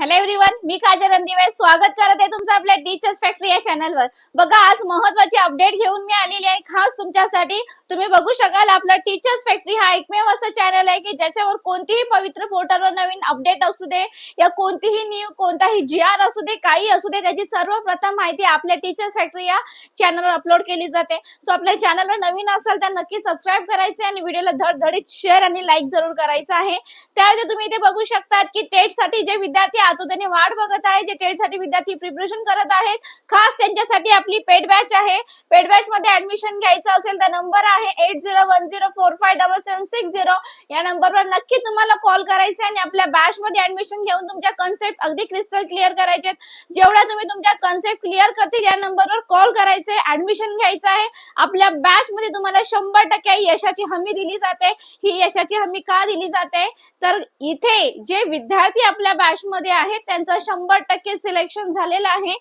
Hello everyone मी काजल रणदिवे. स्वागत करत आहे तुमचं आपल्या टीचर्स फॅक्टरी या चॅनलवर बघा आज महत्वाची अपडेट घेऊन मी आलेली आहे. खास तुमच्यासाठी तुम्ही बघू शकाल आपला टीचर्स फॅक्टरी हा एकमेव असं चॅनल आहे की ज्याच्यावर कोणतीही पवित्र पोर्टलवर नवीन अपडेट असू दे या कोणतीही न्यू कोणताही जी आर असू दे काही असू दे त्याची सर्वप्रथम माहिती आपल्या टीचर्स फॅक्टरी या चॅनलवर अपलोड केली जाते. सो आपल्या चॅनलवर नवीन असाल तर नक्की सबस्क्राईब करायचे आणि व्हिडिओला धडधडीत शेअर आणि लाईक जरूर करायचं आहे. त्यावेळी तुम्ही इथे बघू शकतात की टेटसाठी जे विद्यार्थी आतुरतेने वाट बघत आहे. जे टेटसाठी विद्यार्थी प्रिपरेशन करत आहेत. खास त्यांच्यासाठी आपली पेड बॅच आहे. पेड बॅच मध्ये ऍडमिशन घ्यायचं असेल तर नंबर आहे eight zero one zero four five double seven six zero या नंबरवर नक्की तुम्हाला कॉल करायचा आहे आणि आपल्या बॅच मध्ये ऍडमिशन घेऊन तुमच्या कन्सेप्ट अगदी क्रिस्टल क्लिअर करायचे जेवढ्या तुम्ही तुमच्या कन्सेप्ट क्लिअर करतील या नंबरवर कॉल करायचे ऍडमिशन घ्यायचं आहे. आपल्या बॅच मध्ये तुम्हाला शंभर टक्के यशाची हमी दिली जाते. ही यशाची हमी का दिली जाते? तर इथे जे विद्यार्थी आपल्या बॅच मध्ये आहेत त्यांचं शंभर टक्के सिलेक्शन झालेलं आहे.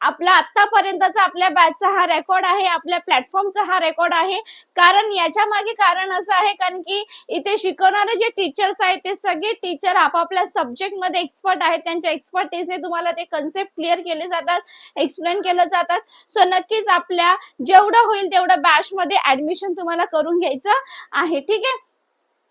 आपला आतापर्यंतचा आपल्या बॅचचा हा रेकॉर्ड आहे. आपल्या प्लॅटफॉर्मचा हा रेकॉर्ड आहे. कारण याच्या मागे कारण असं आहे कारण की इथे शिकवणारे जे टीचर्स आहेत ते सगळे टीचर आपापल्या सब्जेक्टमध्ये एक्सपर्ट आहेत. त्यांच्या एक्सपर्टीजने तुम्हाला ते कन्सेप्ट क्लिअर केले जातात एक्सप्लेन केले जातात. सो नक्कीच आपल्या जेवढं होईल तेवढं बॅच मध्ये ऍडमिशन तुम्हाला करून घ्यायचं आहे. ठीक आहे?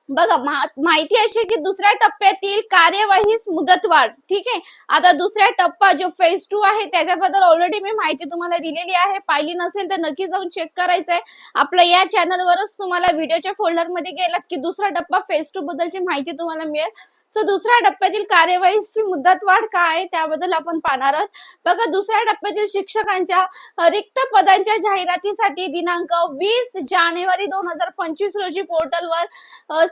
बघा माहिती अशी की दुसऱ्या टप्प्यातील कार्यवाहीस मुदतवाढ ठीक आहे? आता दुसऱ्या टप्पा जो फेज टू आहे त्याच्याबद्दल ऑलरेडी मी माहिती तुम्हाला दिलेली आहे. पाहिली नसेल तर नक्की जाऊन चेक करायचं आहे. आपल्या या चॅनलवरच तुम्हाला व्हिडिओच्या फोल्डरमध्ये गेलात की दुसरा टप्पा फेज टू बद्दलची माहिती तुम्हाला मिळेल. सो दुसऱ्या टप्प्यातील कार्यवाहीची मुदतवाढ काय आहे त्याबद्दल आपण पाहणार आहोत. बघा दुसऱ्या टप्प्यातील शिक्षकांच्या रिक्त पदांच्या जाहिरातीसाठी दिनांक वीस जानेवारी दोन हजार पंचवीस रोजी पोर्टलवर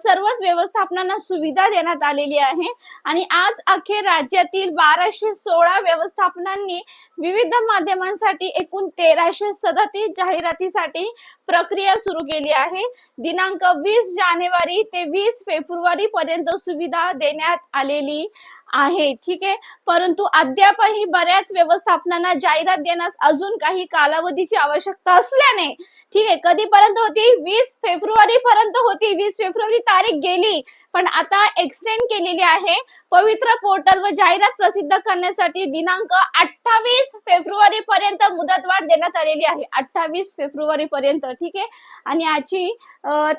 सर्वच व्यवस्थापनांना सुविधा देण्यात आलेली आहे. आणि आज अखेर राज्यातील बाराशे सोळा व्यवस्थापनांनी विविध माध्यमांसाठी एकूण तेराशे सदतीस जाहिरातीसाठी प्रक्रिया सुरू केली आहे. दिनांक वीस जानेवारी ते वीस फेब्रुवारी पर्यंत सुविधा देण्यात आलेली आहे. ठीक आहे? परंतु अद्यापही बऱ्याच व्यवस्थापनांना जाहिरात देण्यास अजून काही कालावधीची आवश्यकता असल्याने ठीक आहे कधीपर्यंत होती? वीस फेब्रुवारी पर्यंत होती. वीस फेब्रुवारी तारीख गेली. पण आता एक्सटेंड केलेली आहे. पवित्र पोर्टल व जाहिरात प्रसिद्ध करण्यासाठी दिनांक अठ्ठावीस फेब्रुवारी पर्यंत मुदतवाढ देण्यात आलेली आहे. अठ्ठावीस फेब्रुवारी पर्यंत ठीक आहे? आणि याची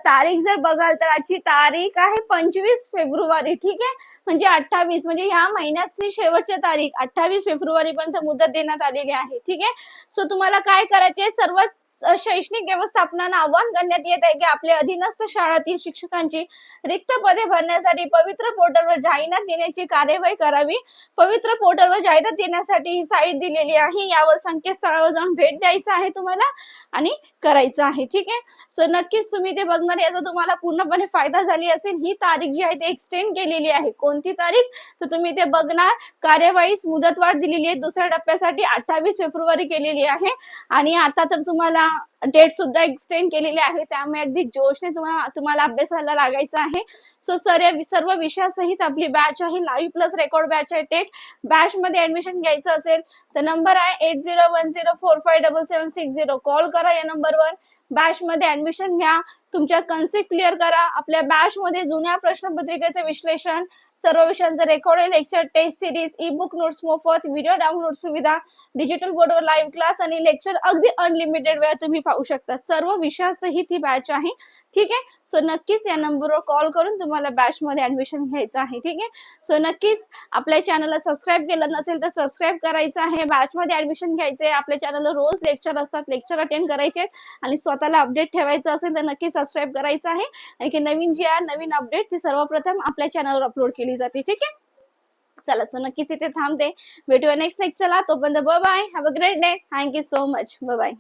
तारीख जर बघाल तर याची तारीख आहे पंचवीस फेब्रुवारी ठीक आहे? म्हणजे अठ्ठावीस म्हणजे म्हणजे या महिन्याची शेवटची तारीख अठ्ठावीस फेब्रुवारी पर्यंत मुदत देण्यात आलेली आहे. ठीक आहे? सो तुम्हाला काय करायचे सर्वात शैक्षणिक व्यवस्थापनाला आव्हान करण्यात येत आहे की आपल्या अधीनस्थ शाळातील शिक्षकांची रिक्त पदे भरण्यासाठी पवित्र पोर्टलवर जाहिरात देण्याची कार्यवाही करावी. पवित्र पोर्टलवर जाहिरात देण्यासाठी ही साईट दिलेली आहे. यावर संकेतस्थळावर जाऊन भेट द्यायचं आहे तुम्हाला आणि करायचं आहे. ठीक आहे? सो नक्कीच तुम्ही ते बघणार याचा तुम्हाला पूर्णपणे फायदा झाली असेल. ही तारीख जी आहे ती एक्सटेंड केलेली आहे. कोणती तारीख? तर तुम्ही ते बघणार. कार्यवाहीस मुदतवाढ दिलेली आहे. दुसऱ्या टप्प्यासाठी अठ्ठावीस फेब्रुवारी केलेली आहे. आणि आता तर तुम्हाला あ。डेट सुद्धा एक्सटेंड केलेली आहे. त्यामुळे अगदी जोशने तुम्हाला तुम्हाला अभ्यासाला लागायचं आहे. सो सर या सर्व विषयासहित आपली बॅच आहे. लाईव्ह प्लस रेकॉर्ड बॅच आहे. टेट बॅच मध्ये ऍडमिशन घ्यायचं असेल तर नंबर आहे eight zero one zero four five double seven six zero call करा या नंबरवर बॅच मध्ये ऍडमिशन घ्या. तुमच्या कन्सेप्ट क्लिअर करा. आपल्या बॅच मध्ये जुन्या प्रश्नपत्रिकेचे विश्लेषण सर्व विषयांचं record lecture test series e book notes मोफत व्हिडिओ डाउनलोड सुविधा डिजिटल बोर्डवर लाईव्ह क्लास आणि लेक्चर अगदी अनलिमिटेड वेळ तुम्ही पाहू शकता सर्व विषयासहित ही बॅच आहे. ठीक आहे? सो नक्कीच या नंबरवर कॉल करून तुम्हाला बॅच मध्ये ऍडमिशन घ्यायचं आहे. ठीक आहे? सो नक्कीच आपल्या चॅनलला सबस्क्राईब केलं नसेल तर सबस्क्राईब करायचं आहे. बॅच मध्ये ऍडमिशन घ्यायचंय. आपल्या चॅनलला रोज लेक्चर असतात. लेक्चर अटेंड करायचे आहेत. आणि स्वतःला अपडेट ठेवायचं असेल तर नक्की सबस्क्राईब करायचं आहे. आणि की नवीन जी आहे नवीन अपडेट ती सर्वप्रथम आपल्या चॅनलवर अपलोड केली जाते. ठीक आहे? चला सो नक्कीच इथे थांबते. भेटूया नेक्स्ट लेक्चरला तोपर्यंत bye have a great day thank you so much bye